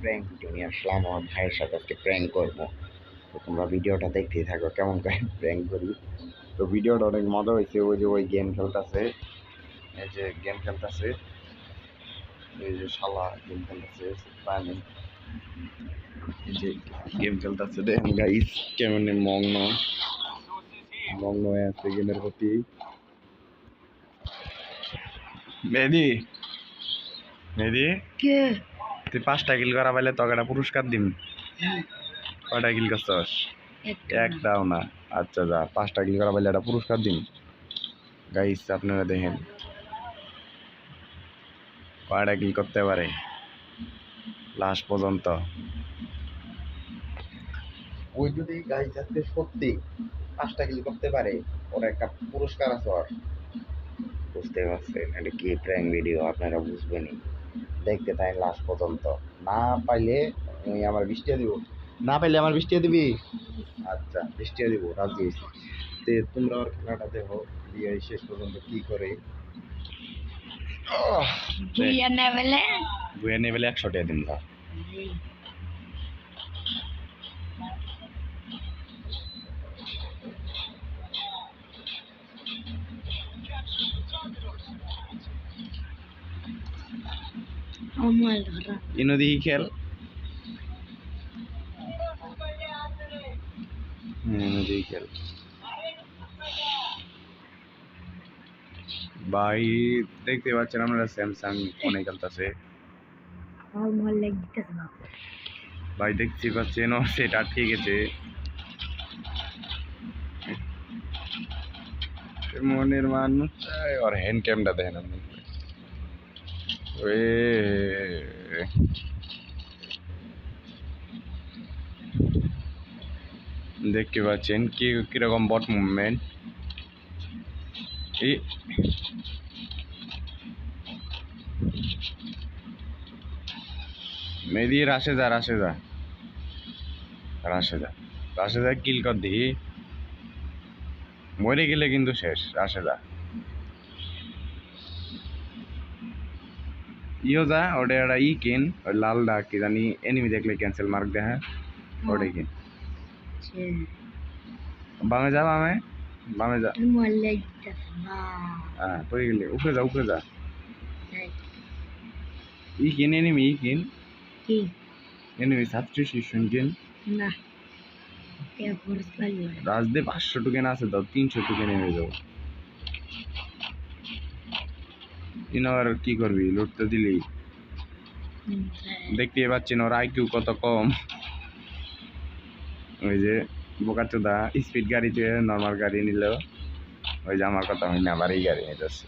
Prank video নিয়ে আসলাম আমার ভাইয়ের সাথে আজকে প্র্যাঙ্ক করব। তো তোমরা ভিডিওটা দেখতেই থাকো কেমন করে প্র্যাঙ্ক করি? তো ভিডিওটা অনেক মজা হয়েছে ওই যে ওই গেম খেলতেছে। এই যে গেম খেলতেছে। এই যে শালা গেম খেলতেছে পানি এই যে গেম খেলতেছে দেখেন গাইস কেমন মগ্ন। মগ্ন হয়ে আছে গেমের প্রতি। মেহেদি মেহেদি? কে? তুই পাঁচটা কিল করা পাইলে তোকে একটা পুরস্কার দিম। কয়টা কিল করছস? একটাও না। আচ্ছা যা পাঁচটা কিল করা পাইলে একটা পুরস্কার দিন গাইস আপনারা দেখেন। কয়টা কিল করতে পারে? লাস্ট পর্যন্ত। ওই যদি গাইস আজকে সত্যি পাঁচটা কিল করতে পারে ওর একটা পুরস্কার আছে ওর। বুঝতে পারছেন এটা কি প্র্যাঙ্ক ভিডিও আপনারা বুঝবেনই। দেখতে তাই লাস্ট পর্যন্ত। না পাইলে আমি আমার বৃষ্টিও দিব। না পাইলে আমার বৃষ্টিও দিবি? আচ্ছা বৃষ্টিও দিব রাজি হয়েছি। তে তোমরা ওর খেলাটা দেখো দিয়ে শেষ পর্যন্ত কি করে? তুই নেবেলে বেলে? নেবেলে একশো টাকা দিন ইনো দিহি খেল। হুম ইনো দিহি খেল। ভাই দেখতে পাচ্ছেন আমরা স্যামসাং ফোনে খেলতেছে ভাই দেখতে পাচ্ছেন ও সেটা ঠিক আছে। মনের মানুষ আর হ্যান্ড ক্যামটা দেখেন আপনি। দেখতে পাচ্ছেন কি, কীরকম বট মুভমেন্ট এই মেদি রাশে যা রাশে যা রাশে যা রাশে যা কিল কর দিই মরে গেলে কিন্তু শেষ রাশে যা ইও যা ওটা একটা ই কিন ওই লাল ডাক কি জানি এনিমি দেখলে ক্যান্সেল মার্ক দেখা ওটাই কিন বামে যা বামে বামে যা মল লেগ দিতেছে না হ্যাঁ পড়ে গেলে উপরে যা উপরে যা ই কিন এনিমি ই কিন কি এনিমি সাবস্টিটিউশন কিন না এ খরচ লাগবে রাজদে পাঁচশো টোকেন আছে তো তিনশো টোকেন হয়ে যাব আবার কি করবি? লুটতে দিলি। দেখতে পাচ্ছেন ওর আইকিউ কত কম। ওই যে বোকাচোদা স্পিড গাড়িতে নর্মাল গাড়ি নিল। ওই যে আমার কথা হয় না আবার এই গাড়ি নিতে আসছে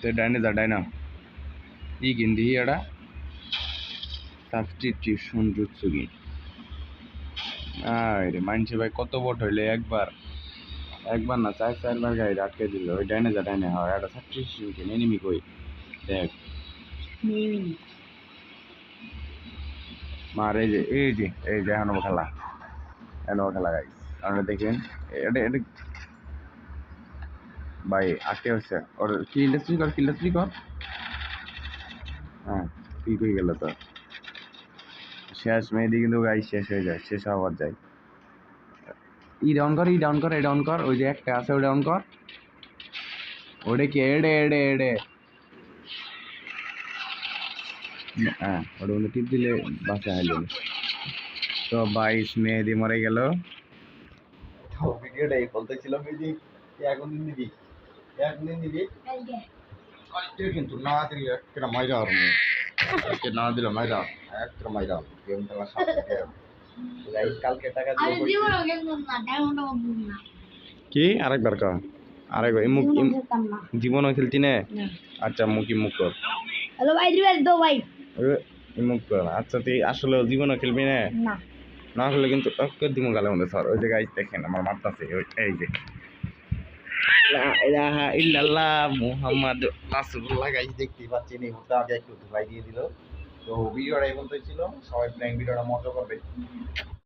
তো ডাইনে যা ডাইনা আরে মানছে ভাই কত ভোট হইলে? একবার একবার না চার চারবার গাড়ি আটকে দিল। ওই ডাইনে যা ডাইনে হয় একটা কিনে এনিমি কই? দেখ। মার এই যে এই যে এই যে এখনও খেলা। এখনও খেলা গাই আপনারা দেখেন এটা এটা ভাই আটকে হচ্ছে ওর কি ইন্ডাস্ট্রি কর কি ইন্ডাস্ট্রি কর? হ্যাঁ কি কই গেল তো? শেষ মেয়েদি কিন্তু গাই শেষ হয়ে যায় শেষ হওয়ার যায় ই ডাউন কর ই ডাউন কর এ ডাউন কর ওই যে একটা আছে ওই ডাউন কর। ওটা কি এডে এডে এডে হ্যাঁ ওটা টিপ দিলে বাসা তো বাইশ মেহেদি মরে গেল। তো ভিডিওটা এই বলতেছিল মেহেদি এখন দিন দিবি? এখন দিন দিবি? কিন্তু না দিলে একটা মজা হবে। না দিলে মজা একটা মজা গেম খেলা সাথে গাইস কালকে টাকা আমি দিয়ে জীবনও গেলাম না ডায়মন্ড না। কি? আরেকবার কর আরেকবার এই মুখ জীবনও খেলতি না? না। আচ্ছা মুখি মুখ কর। হ্যালো ভাই দো ভাই। এই মুখ কর। আচ্ছা তুই আসলে জীবনও খেলবি না? না। না হলে কিন্তু অক্ষর দিমু গালের মধ্যে স্যার ওই যে গাইজ দেখেন আমার মারতাছে ওই এই যে। লা ইলাহা ইল্লাল্লাহ মুহাম্মদ রাসূলুল্লাহ। গাইজ দেখতেই পাচ্ছেন এই মুহূর্তে আগে একটু ধুলাই দিয়ে দিল। তো ভিডিওটা এই পর্যন্তই ছিল। সবাই প্ল্যাং ভিডিওটা মজা করবে।